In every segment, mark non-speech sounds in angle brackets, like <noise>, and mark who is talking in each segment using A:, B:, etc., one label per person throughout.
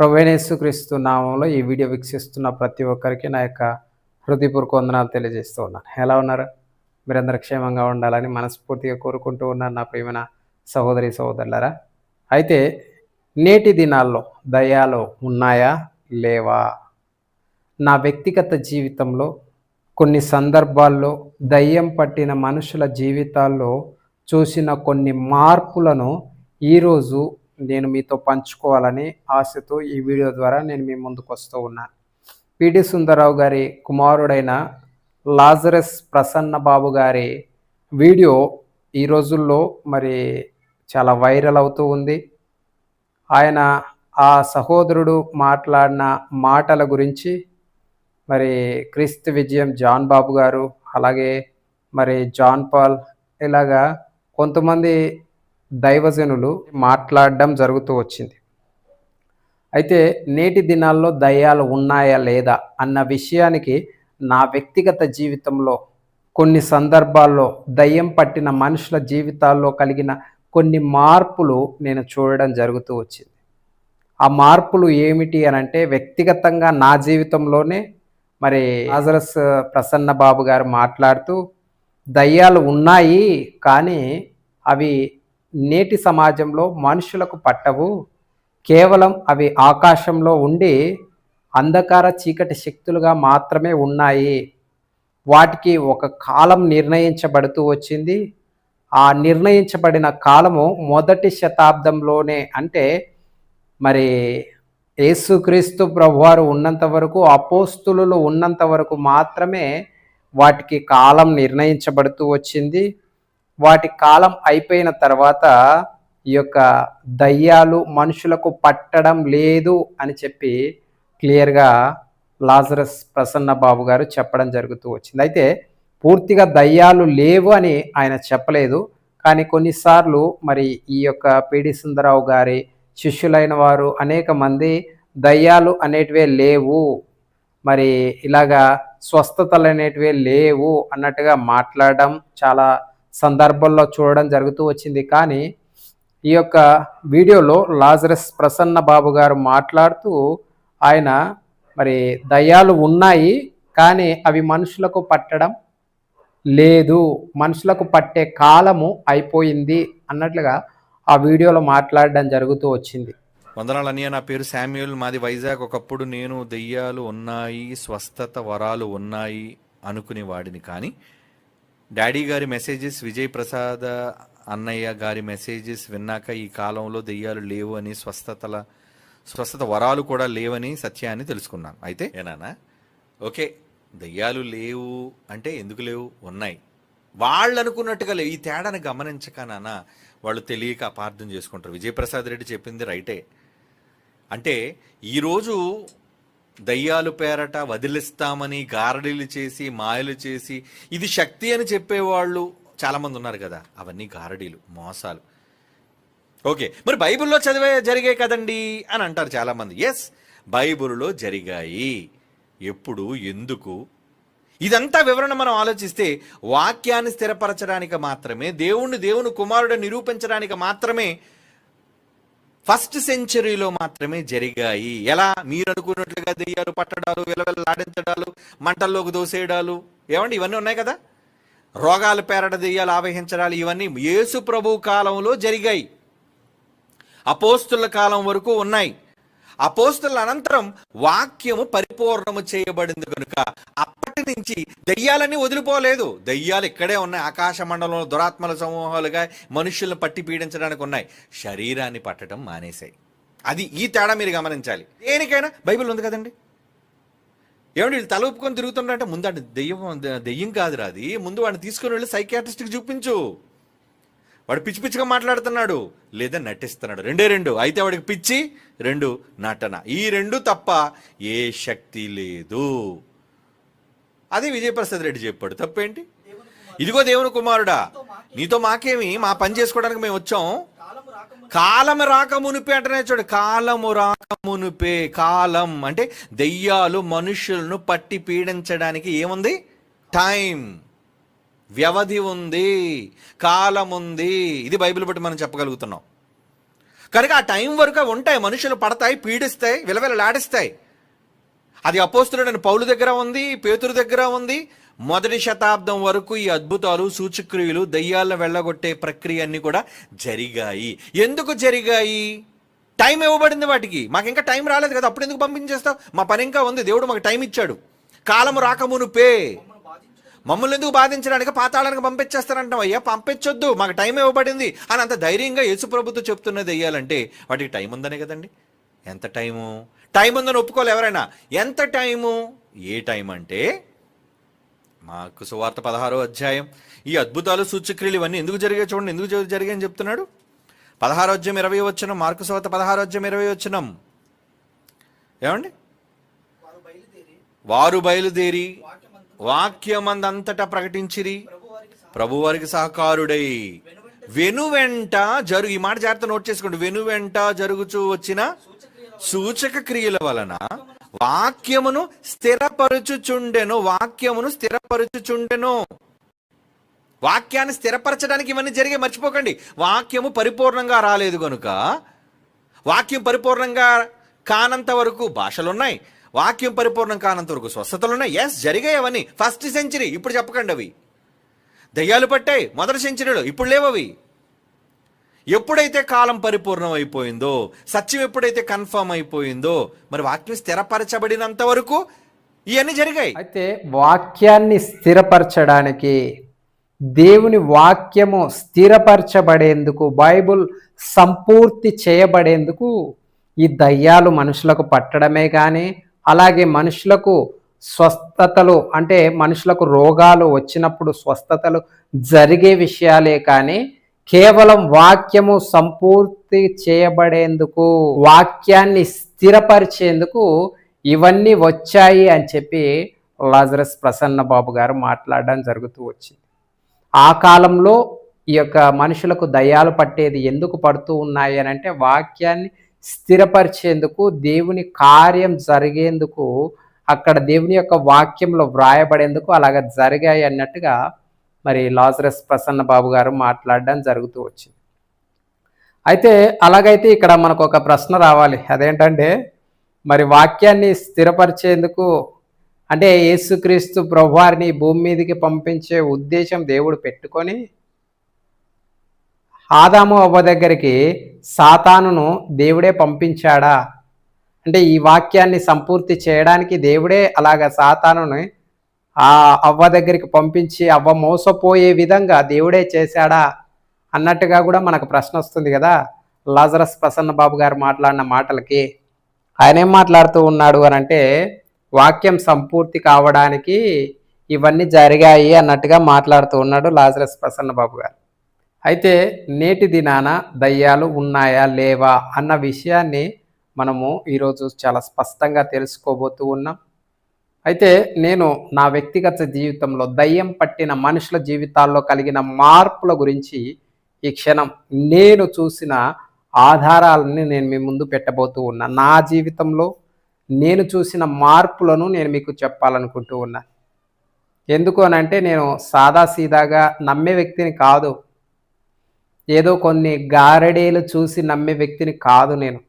A: ప్రవేణేశ్వ క్రీస్తు నామంలో ఈ వీడియో వీక్షిస్తున్న ప్రతి ఒక్కరికి నా యొక్క హృదయపూర్వక వందనాలు తెలియజేస్తూ ఉన్నాను. ఎలా ఉన్నారు? మీరందరూ క్షేమంగా ఉండాలని మనస్ఫూర్తిగా కోరుకుంటూ ఉన్నాను నా ప్రియమైన సహోదరి సహోదరులరా. అయితే నేటి దినాల్లో దయాలు ఉన్నాయా? లేవా? నా వ్యక్తిగత జీవితంలో కొన్ని సందర్భాల్లో దయ్యం పట్టిన మనుషుల జీవితాల్లో చూసిన కొన్ని మార్పులను ఈరోజు నేను మీతో పంచుకోవాలని ఆశతో ఈ వీడియో ద్వారా నేను మీ ముందుకు వస్తూ ఉన్నాను పిడి సుందరరావు గారి కుమారుడైన లాజరస్ ప్రసన్న బాబు గారి వీడియో ఈ రోజుల్లో మరి చాలా వైరల్ అవుతూ ఉంది. ఆయన ఆ సహోదరుడు మాట్లాడిన మాటల గురించి మరి క్రీస్తు విజయం జాన్ బాబు గారు అలాగే మరి జాన్ పాల్ ఇలాగా కొంతమంది దైవజనులు మాట్లాడడం జరుగుతూ వచ్చింది. అయితే నేటి దినాల్లో దయ్యాలు ఉన్నాయా లేదా అన్న విషయానికి నా వ్యక్తిగత జీవితంలో కొన్ని సందర్భాల్లో దయ్యం పట్టిన మనుషుల జీవితాల్లో కలిగిన కొన్ని మార్పులు నేను చూడడం జరుగుతూ వచ్చింది. ఆ మార్పులు ఏమిటి అని అంటే వ్యక్తిగతంగా నా జీవితంలోనే మరి హాజరస్ ప్రసన్న బాబు గారు మాట్లాడుతూ దయ్యాలు ఉన్నాయి కానీ అవి నేటి సమాజంలో మనుషులకు పట్టవు. కేవలం అవి ఆకాశంలో ఉండి అంధకార చీకటి శక్తులుగా మాత్రమే ఉన్నాయి. వాటికి ఒక కాలం నిర్ణయించబడుతూ వచ్చింది. ఆ నిర్ణయించబడిన కాలము మొదటి శతాబ్దంలోనే అంటే మరి యేసుక్రీస్తు ప్రభువారు ఉన్నంత వరకు అపోస్తులు ఉన్నంత వరకు మాత్రమే వాటికి కాలం నిర్ణయించబడుతూ వచ్చింది. వాటి కాలం అయిపోయిన తర్వాత ఈ యొక్క దయ్యాలు మనుషులకు పట్టడం లేదు అని చెప్పి క్లియర్గా లాజరస్ ప్రసన్న బాబు గారు చెప్పడం జరుగుతూ వచ్చింది. అయితే పూర్తిగా దయ్యాలు లేవు అని ఆయన చెప్పలేదు. కానీ కొన్నిసార్లు మరి ఈ యొక్క పిడి సుందరరావు గారి శిష్యులైన వారు అనేక మంది దయ్యాలు అనేటివే లేవు. మరి ఇలాగా స్వస్థతలు అనేటివే లేవు అన్నట్టుగా మాట్లాడడం చాలా సందర్భంలో చూడడం జరుగుతూ వచ్చింది. కానీ ఈ యొక్క వీడియోలో లాజరస్ ప్రసన్న బాబు గారు మాట్లాడుతూ ఆయన మరి దయ్యాలు ఉన్నాయి కానీ అవి మనుషులకు పట్టడం లేదు. మనుషులకు పట్టే కాలము అయిపోయింది అన్నట్లుగా ఆ వీడియోలో మాట్లాడడం జరుగుతూ వచ్చింది.
B: వందనాలు అన్నయ్య నా పేరు శామ్యుల్ మాది వైజాగ్. ఒకప్పుడు నేను దెయ్యాలు ఉన్నాయి స్వస్థత వరాలు ఉన్నాయి అనుకునే వాడిని కానీ డాడీ గారి మెసేజెస్ విజయ్ ప్రసాద్ అన్నయ్య గారి మెసేజెస్ విన్నాక ఈ కాలంలో దెయ్యాలు లేవు అని స్వస్థతల స్వస్థత వరాలు కూడా లేవని సత్యాన్ని తెలుసుకున్నాను అయితే ఏనానా ఓకే దెయ్యాలు లేవు అంటే ఎందుకు లేవు? ఉన్నాయి. వాళ్ళు అనుకున్నట్టుగా లేవు. ఈ తేడాను గమనించక నాన్న వాళ్ళు తెలియక అపార్థం చేసుకుంటారు. విజయప్రసాద్ రెడ్డి చెప్పింది రైటే. అంటే ఈరోజు దయ్యాలు పేరట వదిలిస్తామని గారడీలు చేసి మాయలు చేసి ఇది శక్తి అని చెప్పేవాళ్ళు చాలామంది ఉన్నారు కదా. అవన్నీ గారడీలు మోసాలు. ఓకే మరి బైబిల్లో చదివే జరిగే కదండి అని అంటారు చాలామంది. ఎస్ బైబిల్లో జరిగాయి. ఎప్పుడు? ఎందుకు? ఇదంతా వివరణ మనం ఆలోచిస్తే వాక్యాన్ని స్థిరపరచడానికి మాత్రమే దేవుణ్ణి దేవుని కుమారుడు నిరూపించడానికి మాత్రమే ఫస్ట్ సెంచరీలో మాత్రమే జరిగాయి. ఎలా? మీరు అనుకున్నట్లుగా దెయ్యాలు పట్టడాలు విలవిల్లాడించడాలు మంటల్లోకి దోసేయడాలు ఏమండి? ఇవన్నీ ఉన్నాయి కదా? రోగాలు పేరడ దెయ్యాలు ఆవహించడాలు ఇవన్నీ యేసు ప్రభు కాలంలో జరిగాయి. అపోస్తుల కాలం వరకు ఉన్నాయి. అపోస్తుల అనంతరం వాక్యము పరిపూర్ణము చేయబడింది కనుక అప్పటి నుంచి దెయ్యాలన్నీ వదిలిపోలేదు. దెయ్యాలు ఇక్కడే ఉన్నాయి. ఆకాశ మండలంలో దురాత్మల సమూహాలుగా మనుషులను పట్టి పీడించడానికి ఉన్నాయి. శరీరాన్ని పట్టడం మానేశాయి. అది ఈ తేడా మీరు గమనించాలి. దేనికైనా బైబిల్ ఉంది కదండి? ఏమండి వీళ్ళు తల ఒప్పుకొని తిరుగుతుంటే ముందు అంటే దెయ్యం దెయ్యం కాదురా అది. ముందు వాడిని తీసుకుని వెళ్ళి సైకియాట్రిస్ట్కి చూపించు. వాడు పిచ్చి పిచ్చిగా మాట్లాడుతున్నాడు. లేదా నటిస్తున్నాడు. రెండే రెండు. అయితే వాడికి పిచ్చి రెండు నటన. ఈ రెండు తప్ప ఏ శక్తి లేదు. అది విజయప్రసాద్ రెడ్డి చెప్పాడు. తప్పేంటి? ఇదిగో దేవుని కుమారుడా. నీతో మాకేమి? మా పని చేసుకోవడానికి మేము వచ్చాం. కాలం రాక మునిపే అంటేనే చూడు కాలము రాక మునిపే కాలం. అంటే దెయ్యాలు మనుషులను పట్టి పీడించడానికి ఏముంది? టైం. వ్యవధి ఉంది కాలం ఉంది. ఇది బైబిల్ బట్టి మనం చెప్పగలుగుతున్నాం. కనుక ఆ టైం వరకు ఉంటాయి మనుషులు పడతాయి పీడిస్తాయి విలవిలలాడిస్తాయి. అది అపోస్తుడని పౌలు దగ్గర ఉంది పేతురు దగ్గర ఉంది. మొదటి శతాబ్దం వరకు ఈ అద్భుతాలు సూచక్రియలు దయ్యాలను వెళ్ళగొట్టే ప్రక్రియ అన్నీ కూడా జరిగాయి. ఎందుకు జరిగాయి? టైం ఇవ్వబడింది వాటికి. మాకు ఇంకా టైం రాలేదు కదా అప్పుడు ఎందుకు పంపించేస్తావు? మా పని ఇంకా ఉంది దేవుడు మాకు టైం ఇచ్చాడు. కాలం రాకమునుపే. మమ్మల్ని ఎందుకు బాధించడానికి పాతాళానికి పంపించేస్తారంటాం అయ్యా పంపించొద్దు. మాకు టైం ఇవ్వబడింది. అని అంత ధైర్యంగా యేసు ప్రభుత్వం చెప్తున్నది వేయాలంటే వాటికి టైం ఉందనే కదండి. ఎంత టైము? టైం ఉందని ఒప్పుకోవాలి ఎవరైనా. ఎంత టైము? ఏ టైం అంటే మాకు సువార్త పదహారో అధ్యాయం. ఈ అద్భుతాలు సూచక్రియలు ఇవన్నీ ఎందుకు జరిగే చూడండి. ఎందుకు జరి- జరిగాయని చెప్తున్నాడు? పదహారో అధ్యాయం ఇరవై వచ్చినం మార్కు సువార్త పదహారో అధ్యాయం ఇరవై వచ్చినం ఏమండి? వారు బయలుదేరి వాక్యమందంతటా ప్రకటించిరి. ప్రభువారికి సహకారుడై. వెనువెంట జరుగు ఈ మాట జాగ్రత్త నోట్ చేసుకోండి. వెనువెంట జరుగుచూ వచ్చిన సూచక క్రియల వలన వాక్యమును స్థిరపరచుచుండెను వాక్యమును స్థిరపరచుచుండెను. వాక్యాన్ని స్థిరపరచడానికి ఇవన్నీ జరిగే మర్చిపోకండి. వాక్యము పరిపూర్ణంగా రాలేదు కనుక వాక్యం పరిపూర్ణంగా కానంత వరకు భాషలు ఉన్నాయి వాక్యం పరిపూర్ణం కానంత వరకు స్వస్థతలున్నాయి. ఎస్ జరిగాయవని ఫస్ట్ సెంచరీ ఇప్పుడు చెప్పకండి అవి దయ్యాలు పట్టాయి మొదటి సెంచరీలో ఇప్పుడు లేవు అవి ఎప్పుడైతే కాలం పరిపూర్ణం అయిపోయిందో సత్యం ఎప్పుడైతే కన్ఫర్మ్ అయిపోయిందో మరి వాక్యం స్థిరపరచబడినంత వరకు ఇవన్నీ జరిగాయి.
A: అయితే వాక్యాన్ని స్థిరపరచడానికి దేవుని వాక్యము స్థిరపరచబడేందుకు బైబుల్ సంపూర్తి చేయబడేందుకు ఈ దయ్యాలు మనుషులకు పట్టడమే కానీ అలాగే మనుషులకు స్వస్థతలు అంటే మనుషులకు రోగాలు వచ్చినప్పుడు స్వస్థతలు జరిగే విషయాలే కానీ కేవలం వాక్యము సంపూర్తి చేయబడేందుకు వాక్యాన్ని స్థిరపరిచేందుకు ఇవన్నీ వచ్చాయి అని చెప్పి లాజరస్ ప్రసన్న బాబు గారు మాట్లాడడం జరుగుతూ వచ్చింది. ఆ కాలంలో ఈ యొక్క మనుషులకు దయాలు పట్టేది ఎందుకు పడుతూ ఉన్నాయి అని అంటే వాక్యాన్ని స్థిరపరిచేందుకు దేవుని కార్యం జరిగేందుకు అక్కడ దేవుని యొక్క వాక్యంలో వ్రాయబడేందుకు అలాగ జరిగాయి అన్నట్టుగా మరి లాజరస్ ప్రసన్న బాబు గారు మాట్లాడడం జరుగుతూ వచ్చింది. అయితే అలాగైతే ఇక్కడ మనకు ఒక ప్రశ్న రావాలి. అదేంటంటే మరి వాక్యాన్ని స్థిరపరిచేందుకు అంటే యేసుక్రీస్తు ప్రభువారిని భూమి మీదకి పంపించే ఉద్దేశం దేవుడు పెట్టుకొని ఆదాము అవ్వ దగ్గరికి సాతానును దేవుడే పంపించాడా? అంటే ఈ వాక్యాన్ని సంపూర్తి చేయడానికి దేవుడే అలాగ సాతానుని ఆ అవ్వ దగ్గరికి పంపించి అవ్వ మోసపోయే విధంగా దేవుడే చేశాడా? అన్నట్టుగా కూడా మనకు ప్రశ్న వస్తుంది కదా. లాజరస్ ప్రసన్న బాబు గారు మాట్లాడిన మాటలకి. ఆయన ఏం మాట్లాడుతూ ఉన్నాడు అని అంటే వాక్యం సంపూర్తి కావడానికి ఇవన్నీ జరిగాయి అన్నట్టుగా మాట్లాడుతూ ఉన్నాడు లాజరస్ ప్రసన్న బాబు గారు. అయితే నేటి దినాన దయ్యాలు ఉన్నాయా లేవా అన్న విషయాన్ని మనము ఈరోజు చాలా స్పష్టంగా తెలుసుకోబోతూ ఉన్నాం. అయితే నేను నా వ్యక్తిగత జీవితంలో దయ్యం పట్టిన మనుషుల జీవితాల్లో కలిగిన మార్పుల గురించి ఈ క్షణం నేను చూసిన ఆధారాలని నేను మీ ముందు పెట్టబోతూ ఉన్నా. నా జీవితంలో నేను చూసిన మార్పులను నేను మీకు చెప్పాలనుకుంటూ ఉన్నా. ఎందుకు అని అంటే నేను సాదాసీదాగా నమ్మే వ్యక్తిని కాదు. ఏదో కొన్ని గారడేలు చూసి నమ్మే వ్యక్తిని కాదు నేను.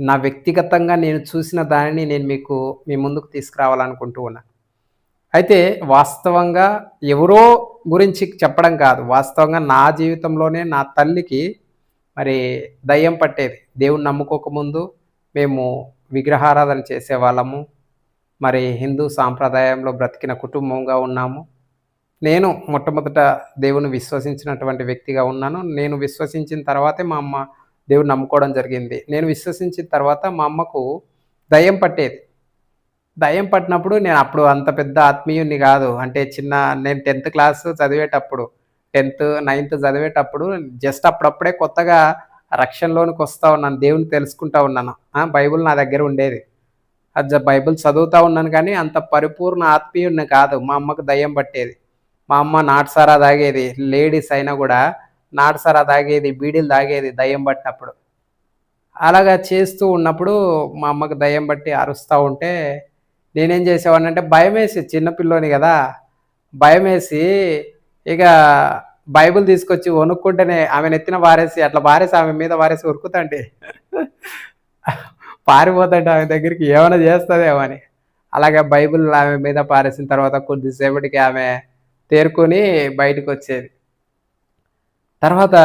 A: నా వ్యక్తిగతంగా నేను చూసిన దానిని నేను మీకు మీ ముందుకు తీసుకురావాలనుకుంటూ ఉన్నాను. అయితే వాస్తవంగా ఎవరో గురించి చెప్పడం కాదు. వాస్తవంగా నా జీవితంలోనే నా తల్లికి మరి దయ్యం పట్టేది. దేవుని నమ్ముకోకముందు మేము విగ్రహారాధన చేసేవాళ్ళము. మరి హిందూ సాంప్రదాయంలో బ్రతికిన కుటుంబంగా ఉన్నాము. నేను మొట్టమొదట దేవుని విశ్వసించినటువంటి వ్యక్తిగా ఉన్నాను. నేను విశ్వసించిన తర్వాతే మా అమ్మ దేవుని నమ్ముకోవడం జరిగింది. నేను విశ్వసించిన తర్వాత మా అమ్మకు దయ్యం పట్టేది. దయ్యం పట్టినప్పుడు నేను అప్పుడు అంత పెద్ద ఆత్మీయుని కాదు. అంటే చిన్న నేను టెన్త్ క్లాస్ చదివేటప్పుడు టెన్త్ నైన్త్ చదివేటప్పుడు జస్ట్ అప్పుడప్పుడే కొత్తగా రక్షణలోనికి వస్తూ ఉన్నాను. దేవుని తెలుసుకుంటా ఉన్నాను. బైబుల్ బైబిల్ నా దగ్గర ఉండేది. అది బైబుల్ బైబిల్ చదువుతా ఉన్నాను కానీ అంత పరిపూర్ణ ఆత్మీయుడిని కాదు. మా అమ్మకు దయ్యం పట్టేది. మా అమ్మ నాటుసారా తాగేది లేడీస్ అయినా కూడా నాటుసారా తాగేది బీడీలు తాగేది దయ్యం పట్టినప్పుడు. అలాగా చేస్తూ ఉన్నప్పుడు మా అమ్మకు దయ్యం బట్టి అరుస్తూ ఉంటే నేనేం చేసేవాడిని అంటే భయం వేసి చిన్నపిల్లోని కదా భయం వేసి ఇక బైబిల్ తీసుకొచ్చి వణుక్కుంటేనే ఆమె నెత్తిన వారేసి అట్లా వారేసి ఆమె మీద వారేసి ఉరుకుతాంటే. పారిపోతాండి ఆమె దగ్గరికి ఏమైనా చేస్తుందేమో అని. అలాగే బైబిల్ ఆమె మీద పారేసిన తర్వాత కొద్దిసేపటికి ఆమె తేరుకొని బయటకు వచ్చేది తర్వాత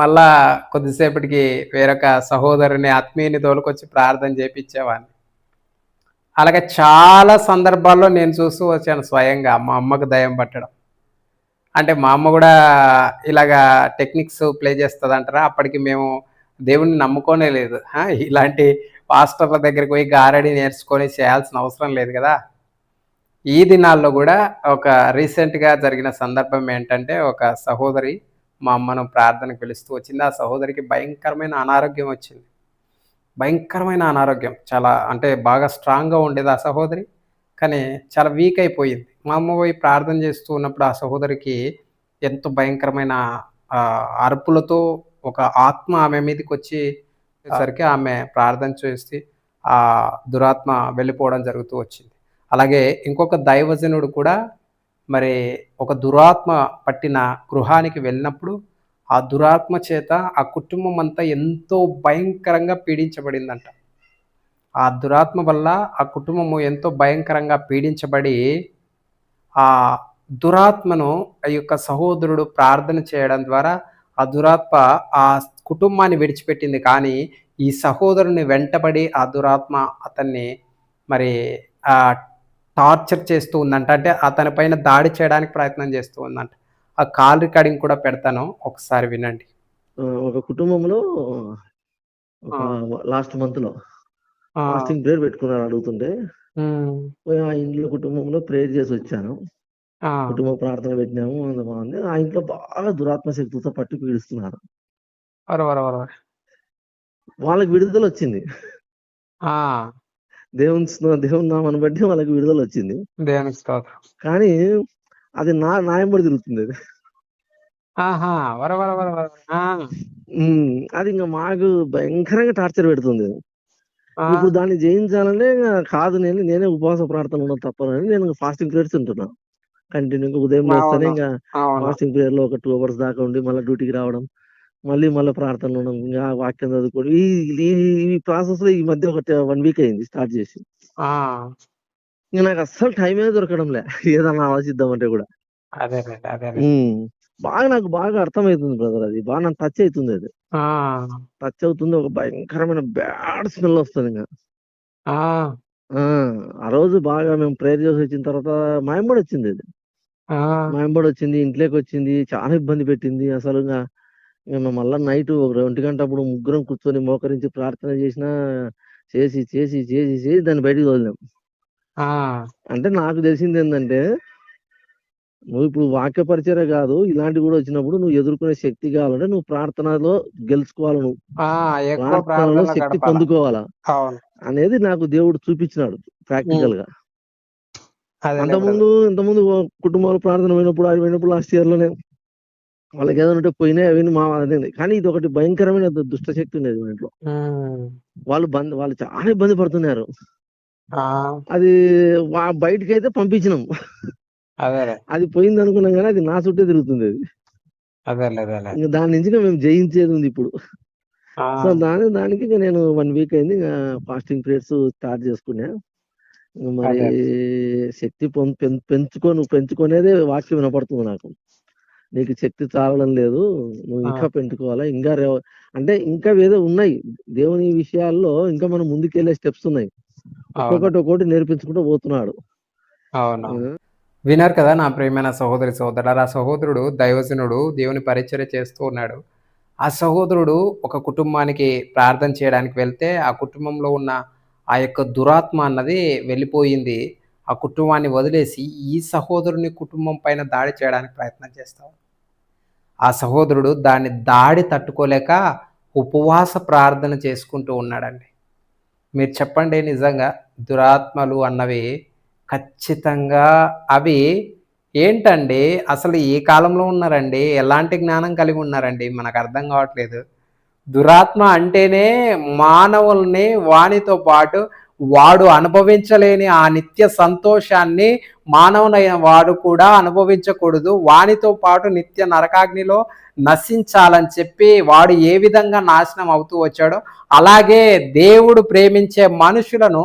A: మళ్ళా కొద్దిసేపటికి వేరొక సహోదరుని ఆత్మీయుని తోలుకొచ్చి ప్రార్థన చేపించేవాడిని అలాగే చాలా సందర్భాల్లో నేను చూస్తూ వచ్చాను స్వయంగా మా అమ్మకు దయం పట్టడం. అంటే మా అమ్మ కూడా ఇలాగా టెక్నిక్స్ ప్లే చేస్తుంది అంటారా అప్పటికి మేము దేవుణ్ణి నమ్ముకోనే లేదు. ఇలాంటి పాస్టర్ల దగ్గరికి పోయి గారడి నేర్చుకొని చేయాల్సిన అవసరం లేదు కదా. ఈ దినాల్లో కూడా ఒక రీసెంట్గా జరిగిన సందర్భం ఏంటంటే ఒక సహోదరి మా అమ్మను ప్రార్థనకు పిలుస్తూ వచ్చింది. ఆ సహోదరికి భయంకరమైన అనారోగ్యం వచ్చింది. భయంకరమైన అనారోగ్యం. చాలా అంటే బాగా స్ట్రాంగ్గా ఉండేది ఆ సహోదరి. కానీ చాలా వీక్ అయిపోయింది. మా అమ్మ పోయి ప్రార్థన చేస్తూ ఉన్నప్పుడు ఆ సహోదరికి ఎంతో భయంకరమైన అరుపులతో ఒక ఆత్మ ఆమె మీదకి వచ్చి సరికి ఆమె ప్రార్థన చేసి ఆ దురాత్మ వెళ్ళిపోవడం జరుగుతూ వచ్చింది. అలాగే ఇంకొక దైవజనుడు కూడా మరి ఒక దురాత్మ పట్టిన గృహానికి వెళ్ళినప్పుడు ఆ దురాత్మ చేత ఆ కుటుంబం అంతా ఎంతో భయంకరంగా పీడించబడిందంట. ఆ దురాత్మ వల్ల ఆ కుటుంబము ఎంతో భయంకరంగా పీడించబడి ఆ దురాత్మను ఆ యొక్క సహోదరుడు ప్రార్థన చేయడం ద్వారా ఆ దురాత్మ ఆ కుటుంబాన్ని విడిచిపెట్టింది. కానీ ఈ సహోదరుని వెంటబడి ఆ దురాత్మ అతన్ని మరి ఆ టార్చర్ చేస్తూ ఉందంట. అంటే అతని పైన దాడి చేయడానికి ప్రయత్నం చేస్తూ ఉందంట. ఆ కాల్ రికార్డింగ్ కూడా పెడతాను. ఒకసారి వినండి.
C: ఒక కుటుంబంలో. లాస్ట్
A: మంత్లో
C: ఫాస్టింగ్ ప్రేయర్ పెట్టుకున్నారు అడుగుతుంటే ఆ ఇంట్లో కుటుంబంలో ప్రేయర్ చేసి వచ్చాను. కుటుంబ ప్రార్థన పెట్టినాము బాగుంది. ఆ ఇంట్లో బాగా దురాత్మ శక్తితో పట్టి పీడిస్తున్నారు. వాళ్ళకి విడుదల వచ్చింది.
A: ఆ,
C: దేవుని దేవుని నామని బట్టి వాళ్ళకి విడుదల వచ్చింది.
A: దేవునికి
C: కానీ అది నా న్యాయంబడి తిరుగుతుంది అది. అది ఇంకా మాకు భయంకరంగా టార్చర్ పెడుతుంది. ఇప్పుడు దాన్ని జయించాలంటే ఇంకా కాదు నేను నేనే ఉపవాస ప్రార్థన ఉన్నా తప్పనని నేను ఫాస్టింగ్ ప్రేయర్స్ ఉంటున్నా కంటిన్యూగా ఉదయం లేస్తేనే. ఇంకా ఫాస్టింగ్ ప్రేయర్లో ఒక టూ అవర్స్ దాకా ఉండి మళ్ళీ డ్యూటీకి రావడం. మళ్ళీ మళ్ళీ ప్రార్థన ఉండడం ఇంకా వాక్యం చదువుకోవడం. ఈ ఈ- ప్రాసెస్లో ఈ మధ్య ఒక వన్ వీక్ అయింది స్టార్ట్ చేసి. ఇంకా నాకు అస్సలు టైమే దొరకడంలే. ఏదన్నా ఆలోచిద్దామంటే కూడా. బాగా నాకు బాగా అర్థమవుతుంది బ్రదర్ అది. బాగా నాకు టచ్ అవుతుంది అది. టచ్ అవుతుంది ఒక భయంకరమైన బ్యాడ్ స్మెల్ వస్తుంది ఇంకా.
A: ఆ,
C: రోజు బాగా మేము ప్రేయర్ చేసి వచ్చిన తర్వాత మాయంబడి వచ్చింది అది. మాయంబడి వచ్చింది ఇంట్లోకి వచ్చింది చాలా ఇబ్బంది పెట్టింది అసలు ఇంకా. మళ్ళా నైట్ ఒక ఒంటి గంట అప్పుడు ముగ్గురం కూర్చొని మోకరించి ప్రార్థన చేసినా చేసి చేసి చేసి చేసి దాన్ని బయటికి వదిలాం. అంటే నాకు తెలిసింది ఏంటంటే నువ్వు ఇప్పుడు వాక్య పరిచయ కాదు ఇలాంటివి కూడా వచ్చినప్పుడు నువ్వు ఎదుర్కొనే శక్తి కావాలంటే నువ్వు ప్రార్థనలో గెలుచుకోవాలి నువ్వు. ప్రార్థనలో శక్తి పొందుకోవాలా? అనేది నాకు దేవుడు చూపించినాడు
A: ప్రాక్టికల్గా
C: అంతకుముందు ఇంతకుముందు కుటుంబాలు ప్రార్థన పోయినప్పుడు అది పోయినప్పుడు లాస్ట్ ఇయర్లోనే వాళ్ళకి ఏదైనా ఉంటే పోయినాయి అవన్నీ మా అదే కానీ ఇది ఒకటి భయంకరమైన దుష్ట శక్తి ఉండేది మన ఇంట్లో. వాళ్ళు బంద్ వాళ్ళు చాలా ఇబ్బంది పడుతున్నారు. అది బయటికి అయితే పంపించినాం.
A: అదే
C: పోయింది అనుకున్నాం కానీ అది నా చుట్టే తిరుగుతుంది అది. ఇంకా దాని నుంచి మేము జయించేది ఉంది ఇప్పుడు. సో దాని దానికి నేను వన్ వీక్ అయింది ఇంకా ఫాస్టింగ్ పీరియడ్స్ స్టార్ట్ చేసుకున్నా. మరి శక్తి పొం- పెం- పెంచుకో నువ్వు పెంచుకునేదే వాక్యం వినపడుతుంది నాకు. నీకు శక్తి చాలడం లేదు నువ్వు ఇంకా పెంచుకోవాలా? ఇంకా రేవ- అంటే ఇంకా ఏదో ఉన్నాయి. దేవుని విషయాల్లో ఇంకా మనం ముందుకెళ్ళే స్టెప్స్ ఉన్నాయి. ఒక్కొక్కటి ఒక్కొక్కటి నేర్పించుకుంటూ పోతున్నాడు.
A: అవును విన్నారు కదా నా ప్రియమైన సహోదరి సహోదరు ఆ సహోదరుడు దైవజనుడు దేవుని పరిచర్య చేస్తూ ఉన్నాడు. ఆ సహోదరుడు ఒక కుటుంబానికి ప్రార్థన చేయడానికి వెళ్తే ఆ కుటుంబంలో ఉన్న ఆ యొక్క దురాత్మ అన్నది వెళ్ళిపోయింది. ఆ కుటుంబాన్ని వదిలేసి ఈ సహోదరుని కుటుంబం పైన దాడి చేయడానికి ప్రయత్నం చేస్తాం ఆ సహోదరుడు దాన్ని దాడి తట్టుకోలేక ఉపవాస ప్రార్థన చేసుకుంటూ ఉన్నాడండి. మీరు చెప్పండి నిజంగా దురాత్మలు అన్నవి ఖచ్చితంగా అవి ఏంటండి? అసలు ఏ కాలంలో ఉన్నారండి? ఎలాంటి జ్ఞానం కలిగి ఉన్నారండి? మనకు అర్థం కావట్లేదు. దురాత్మ అంటేనే మానవుల్ని వానితో పాటు వాడు అనుభవించలేని ఆ నిత్య సంతోషాన్ని మానవునైన వాడు కూడా అనుభవించకూడదు. వానితో పాటు నిత్య నరకాగ్నిలో నశించాలని చెప్పి వాడు ఏ విధంగా నాశనం అవుతూ వచ్చాడో అలాగే దేవుడు ప్రేమించే మనుషులను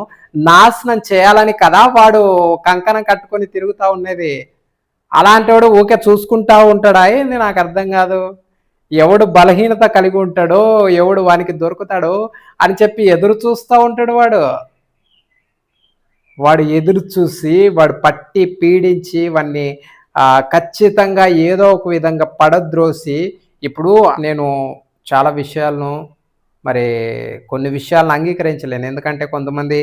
A: నాశనం చేయాలని కదా వాడు కంకణం కట్టుకొని తిరుగుతూ ఉన్నది. అలాంటి వాడు ఊకే చూసుకుంటా ఉంటాడా? ఏంది నాకు అర్థం కాదు. ఎవడు బలహీనత కలిగి ఉంటాడో ఎవడు వానికి దొరుకుతాడో అని చెప్పి ఎదురు చూస్తూ ఉంటాడు వాడు. వాడు ఎదురు చూసి వాడు పట్టి పీడించి వాడిని ఖచ్చితంగా ఏదో ఒక విధంగా పడద్రోసి ఇప్పుడు నేను చాలా విషయాలను మరి కొన్ని విషయాలను అంగీకరించలేను. ఎందుకంటే కొంతమంది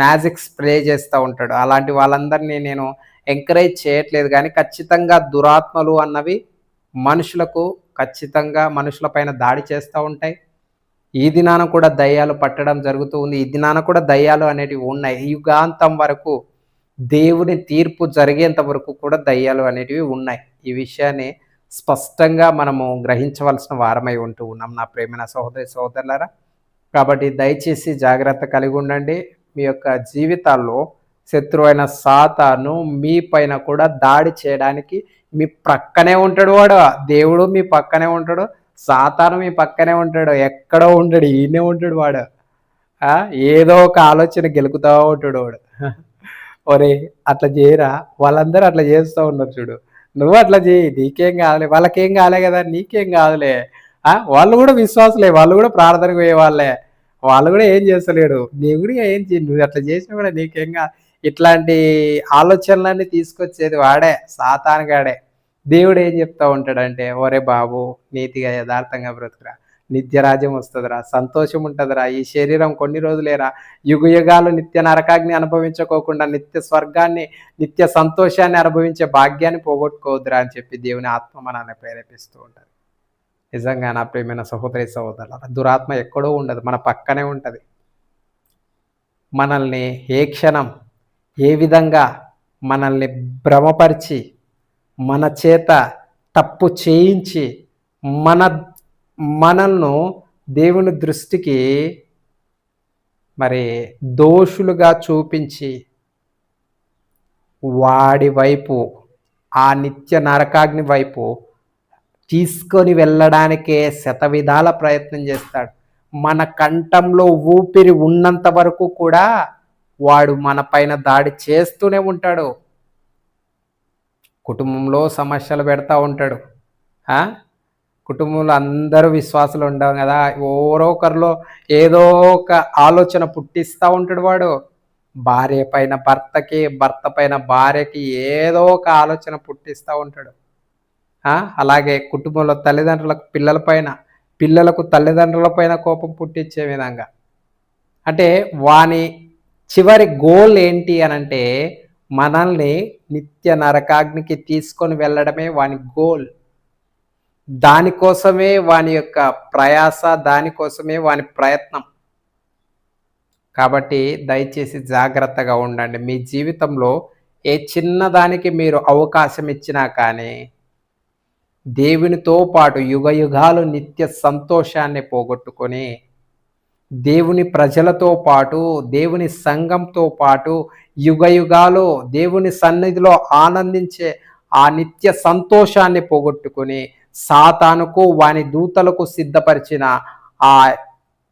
A: మ్యాజిక్ స్ప్రే చేస్తూ ఉంటాడు. అలాంటి వాళ్ళందరినీ నేను ఎంకరేజ్ చేయట్లేదు. కానీ ఖచ్చితంగా దురాత్మలు అన్నవి మనుషులకు ఖచ్చితంగా మనుషులపైన దాడి చేస్తూ ఉంటాయి. ఈ దినాన కూడా దయ్యాలు పట్టడం జరుగుతూ ఉంది. ఈ దినాన కూడా దయ్యాలు అనేటివి ఉన్నాయి. యుగాంతం వరకు దేవుని తీర్పు జరిగేంత వరకు కూడా దయ్యాలు అనేటివి ఉన్నాయి. ఈ విషయాన్ని స్పష్టంగా మనము గ్రహించవలసిన వారమై ఉంటూ ఉన్నాం నా ప్రేమైన సహోదరి సహోదరులారా. కాబట్టి దయచేసి జాగ్రత్త కలిగి ఉండండి. మీ యొక్క జీవితాల్లో శత్రువైన సాతాను మీ పైన కూడా దాడి చేయడానికి మీ ప్రక్కనే ఉంటాడు వాడు. దేవుడు మీ పక్కనే ఉంటాడు. సాతాను మీ పక్కనే ఉంటాడు ఎక్కడో ఉంటాడు ఈయనే ఉంటాడు వాడు. ఆ, ఏదో ఒక ఆలోచన గెలుకుతూ ఉంటాడు వాడు. ఒరే అట్లా చేయరా? వాళ్ళందరూ అట్లా చేస్తూ ఉన్నారు చూడు. నువ్వు అట్లా చేయి నీకేం కాదులే వాళ్ళకేం కాలే కదా నీకేం కాదులే. ఆ, వాళ్ళు కూడా విశ్వాసులే వాళ్ళు కూడా ప్రార్థనకు పోయే వాళ్ళే. వాళ్ళు కూడా ఏం చేస్తలేడు. నీ కూడా ఏం చేయ నువ్వు అట్లా చేసినా కూడా నీకేం కాదు ఇట్లాంటి ఆలోచనలన్నీ తీసుకొచ్చేది వాడే సాతానుగాడే. దేవుడు ఏం చెప్తా ఉంటాడంటే ఒరే బాబు నీతిగా యథార్థంగా బ్రతుకురా. నిత్యరాజ్యం వస్తుందిరా సంతోషం ఉంటుందిరా. ఈ శరీరం కొన్ని రోజులేరా యుగయుగాలు నిత్య నరకాగ్ని అనుభవించుకోకుండా నిత్య స్వర్గాన్ని నిత్య సంతోషాన్ని అనుభవించే భాగ్యాన్ని పోగొట్టుకోవద్దురా అని చెప్పి దేవుని ఆత్మ మనల్ని ప్రేరేపిస్తూ ఉంటుంది. నిజంగా నా ప్రేమైన సహోదరి సహోదరుల దురాత్మ ఎక్కడో ఉండదు మన పక్కనే ఉంటుంది. మనల్ని ఏ క్షణం ఏ విధంగా మనల్ని భ్రమపరిచి మన చేత తప్పు చేయించి మన మనల్ని దేవుని దృష్టికి మరి దోషులుగా చూపించి వాడి వైపు ఆ నిత్య నరకాగ్ని వైపు తీసుకొని వెళ్ళడానికే శతవిధాల ప్రయత్నం చేస్తాడు. మన కంఠంలో ఊపిరి ఉన్నంత వరకు కూడా వాడు మన పైన దాడి చేస్తూనే ఉంటాడు. కుటుంబంలో సమస్యలు పెడతా ఉంటాడు. కుటుంబంలో అందరూ విశ్వాసాలు ఉండవు కదా. ఎవరో ఒకరిలో ఏదో ఒక ఆలోచన పుట్టిస్తూ ఉంటాడు వాడు. భార్య పైన భర్తకి భర్త పైన భార్యకి ఏదో ఒక ఆలోచన పుట్టిస్తూ ఉంటాడు. అలాగే కుటుంబంలో తల్లిదండ్రులకు పిల్లల పైన పిల్లలకు తల్లిదండ్రుల పైన కోపం పుట్టించే విధంగా. అంటే వాని చివరి గోల్ ఏంటి అని అంటే మనల్ని నిత్య నరకాగ్నికి తీసుకొని వెళ్ళడమే వాని గోల్. దానికోసమే వాని యొక్క ప్రయాస దానికోసమే వాని ప్రయత్నం. కాబట్టి దయచేసి జాగ్రత్తగా ఉండండి. మీ జీవితంలో ఏ చిన్నదానికి మీరు అవకాశం ఇచ్చినా కానీ దేవునితో పాటు యుగ యుగాలు నిత్య సంతోషాన్ని పోగొట్టుకొని దేవుని ప్రజలతో పాటు దేవుని సంఘంతో పాటు యుగ యుగాలు దేవుని సన్నిధిలో ఆనందించే ఆ నిత్య సంతోషాన్ని పోగొట్టుకొని సాతానుకు వాని దూతలకు సిద్ధపరిచిన ఆ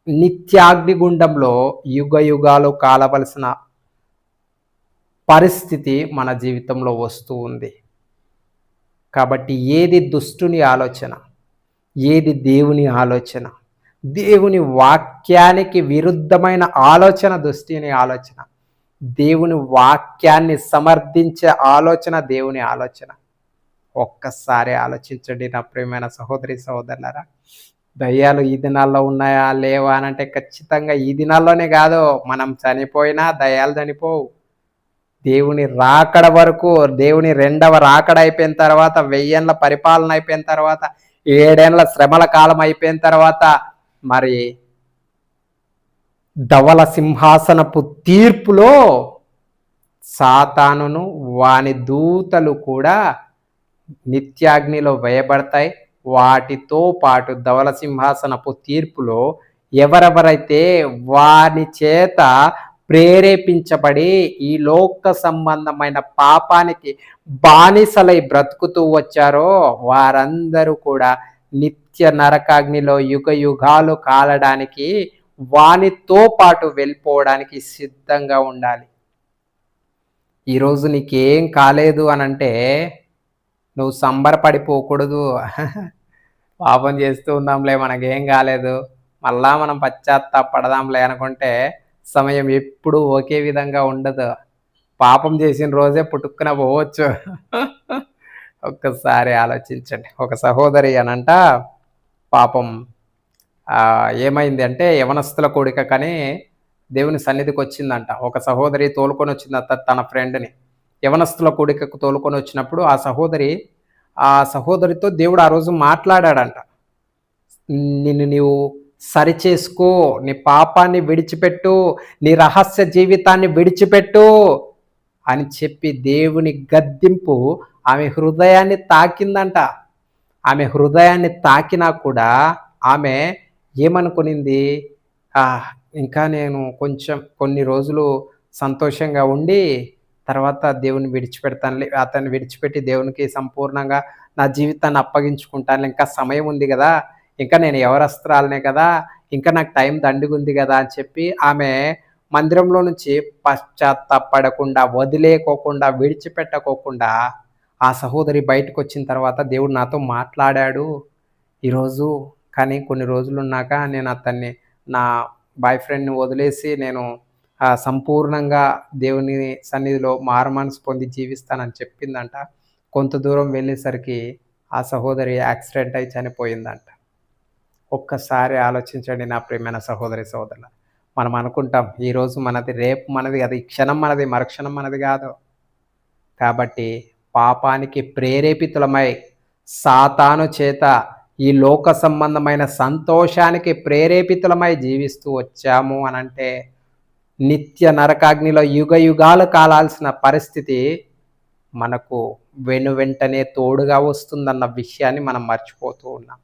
A: నిత్యాగ్నిగుండంలో యుగ యుగాలు కాలవలసిన పరిస్థితి మన జీవితంలో వస్తూ ఉంది. కాబట్టి ఏది దుష్టుని ఆలోచన ఏది దేవుని ఆలోచన దేవుని వాక్యానికి విరుద్ధమైన ఆలోచన దుష్టిని ఆలోచన. దేవుని వాక్యాన్ని సమర్థించే ఆలోచన దేవుని ఆలోచన. ఒక్కసారి ఆలోచించండి నా ప్రియమైన సహోదరి సహోదరులరా. దయ్యాలు ఈ దినాల్లో ఉన్నాయా? లేవా? అని అంటే ఖచ్చితంగా ఈ దినాల్లోనే కాదు. మనం చనిపోయినా దయ్యాలు చనిపోవు. దేవుని రాకడ వరకు దేవుని రెండవ రాకడ అయిపోయిన తర్వాత వెయ్యేళ్ళ పరిపాలన అయిపోయిన తర్వాత ఏడేళ్ళ శ్రమల కాలం అయిపోయిన తర్వాత మరి ధవల సింహాసనపు తీర్పులో సాతానును వాని దూతలు కూడా నిత్యాగ్నిలో వేయబడతాయి. వాటితో పాటు ధవల సింహాసనపు తీర్పులో ఎవరెవరైతే వాని చేత ప్రేరేపించబడి ఈ లోక సంబంధమైన పాపానికి బానిసలై బ్రతుకుతూ వచ్చారో వారందరూ కూడా నిత్య నరకాగ్నిలో యుగ యుగాలు కాలడానికి వానితో పాటు వెళ్ళిపోవడానికి సిద్ధంగా ఉండాలి. ఈరోజు నీకేం కాలేదు అని అంటే నువ్వు సంబరపడిపోకూడదు. <laughs> పాపం చేస్తూ ఉందాంలే మనకేం కాలేదు. మళ్ళా మనం పశ్చాత్తాపడదాంలే అనుకుంటే సమయం ఎప్పుడు ఒకే విధంగా ఉండదు. పాపం చేసిన రోజే పుట్టుక్కున పోవచ్చు. <laughs> ఒక్కసారి ఆలోచించండి. ఒక సహోదరి అనంట పాపం ఏమైంది అంటే యవనస్తుల కోడిక కానీ దేవుని సన్నిధికి వచ్చిందంట. ఒక సహోదరి తోలుకొని వచ్చిందంట తన ఫ్రెండ్ని. యవనస్తుల కోడికకు తోలుకొని వచ్చినప్పుడు ఆ సహోదరి ఆ సహోదరితో దేవుడు ఆ రోజు మాట్లాడాడంట. నిన్ను నీవు సరిచేసుకో నీ పాపాన్ని విడిచిపెట్టు నీ రహస్య జీవితాన్ని విడిచిపెట్టు అని చెప్పి దేవుని గద్దింపు ఆమె హృదయాన్ని తాకిందంట. ఆమె హృదయాన్ని తాకినా కూడా ఆమె ఏమనుకునింది? "ఆ, ఇంకా నేను కొంచెం కొన్ని రోజులు సంతోషంగా ఉండి తర్వాత దేవుని విడిచిపెడతానులే అతన్ని విడిచిపెట్టి దేవునికి సంపూర్ణంగా నా జీవితాన్ని అప్పగించుకుంటాను ఇంకా సమయం ఉంది కదా ఇంకా నేను ఎవరస్త్రాలనే కదా ఇంకా నాకు టైం దండిగుంది కదా అని చెప్పి ఆమె మందిరంలో నుంచి పశ్చాత్తాపడకుండా వదిలేకోకుండా విడిచిపెట్టకోకుండా ఆ సహోదరి బయటకు వచ్చిన తర్వాత దేవుడు నాతో మాట్లాడాడు. ఈరోజు కానీ కొన్ని రోజులు ఉన్నాక నేను అతన్ని నా బాయ్ ఫ్రెండ్ని వదిలేసి నేను ఆ, సంపూర్ణంగా దేవుని సన్నిధిలో మారమనసు పొంది జీవిస్తానని చెప్పిందంట. కొంత దూరం వెళ్ళేసరికి ఆ సహోదరి యాక్సిడెంట్ అయి చనిపోయిందంట. ఒక్కసారి ఆలోచించండి నా ప్రియమైన సహోదరి సహోదరుల మనం అనుకుంటాం ఈరోజు మనది రేపు మనది అది క్షణం మనది మరుక్షణం మనది కాదు. కాబట్టి పాపానికి ప్రేరేపితులమై సాతాను చేత ఈ లోక సంబంధమైన సంతోషానికి ప్రేరేపితులమై జీవిస్తూ వచ్చాము అనంటే నిత్య నరకాగ్నిలో యుగ యుగాలు కాలాల్సిన పరిస్థితి మనకు వెను వెంటనే తోడుగా వస్తుందన్న విషయాన్ని మనం మర్చిపోతూ ఉన్నాం.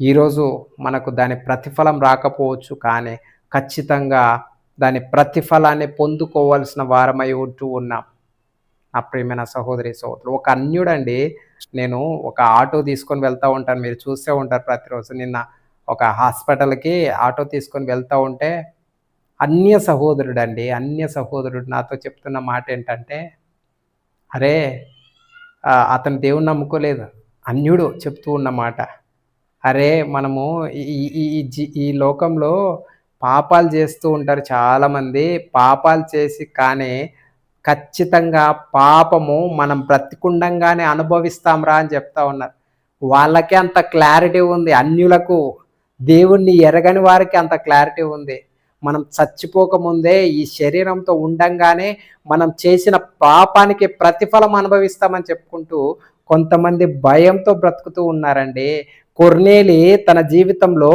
A: ఈరోజు మనకు దాని ప్రతిఫలం రాకపోవచ్చు కానీ ఖచ్చితంగా దాని ప్రతిఫలాన్ని పొందుకోవాల్సిన వారమై ఉంటూ ఉన్నాం. నా ప్రియమైన సహోదరి సహోదరులు ఒక అన్యుడండి నేను ఒక ఆటో తీసుకొని వెళ్తూ ఉంటాను. మీరు చూస్తూ ఉంటారు ప్రతిరోజు. నిన్న ఒక హాస్పిటల్కి ఆటో తీసుకొని వెళ్తూ ఉంటే అన్య సహోదరుడు అండి అన్య సహోదరుడు నాతో చెప్తున్న మాట ఏంటంటే అరే అతను దేవుని నమ్ముకోలేదు. అన్యుడు చెప్తూ ఉన్న మాట. అరే మనము ఈ ఈ ఈ జీ ఈ లోకంలో పాపాలు చేస్తూ ఉంటారు చాలామంది. పాపాలు చేసి కానీ ఖచ్చితంగా పాపము మనం బ్రతికుండంగానే అనుభవిస్తాంరా అని చెప్తా ఉన్నారు. వాళ్ళకే అంత క్లారిటీ ఉంది. అన్యులకు దేవుణ్ణి ఎరగని వారికి అంత క్లారిటీ ఉంది. మనం చచ్చిపోకముందే ఈ శరీరంతో ఉండంగానే మనం చేసిన పాపానికి ప్రతిఫలం అనుభవిస్తామని చెప్పుకుంటూ కొంతమంది భయంతో బ్రతుకుతూ ఉన్నారండి. కొర్నేలి తన జీవితంలో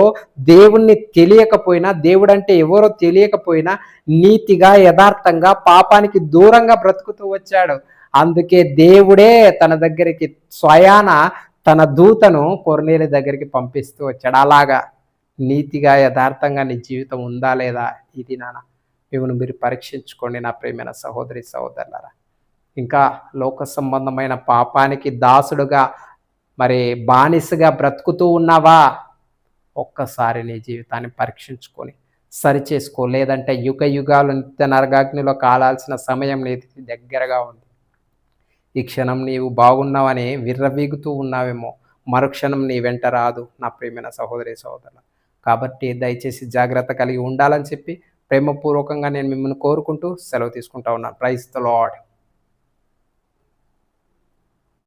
A: దేవుణ్ణి తెలియకపోయినా దేవుడంటే ఎవరో తెలియకపోయినా నీతిగా యథార్థంగా పాపానికి దూరంగా బ్రతుకుతూ వచ్చాడు. అందుకే దేవుడే తన దగ్గరికి స్వయాన తన దూతను కొర్నేలి దగ్గరికి పంపిస్తూ వచ్చాడు. అలాగా? నీతిగా యథార్థంగా నీ జీవితం ఉందా లేదా? ఇది నాన్న మిమ్మల్ని మీరు పరీక్షించుకోండి నా ప్రేమైన సహోదరి సహోదరులరా. ఇంకా లోక సంబంధమైన పాపానికి దాసుడుగా మరి బానిసగా బ్రతుకుతూ ఉన్నావా? ఒక్కసారి నీ జీవితాన్ని పరీక్షించుకొని సరిచేసుకో లేదంటే యుగ యుగాలు నిత్య నరగాగ్నిలో కాలాల్సిన సమయం నీది దగ్గరగా ఉంది. ఈ క్షణం నీవు బాగున్నావని విర్రవీగుతూ ఉన్నావేమో. మరుక్షణం నీ వెంట రాదు నా ప్రేమైన సహోదరి సహోదర కాబట్టి దయచేసి జాగ్రత్త కలిగి ఉండాలని చెప్పి ప్రేమపూర్వకంగా నేను మిమ్మల్ని కోరుకుంటూ సెలవు తీసుకుంటా ఉన్నాను. Praise the lord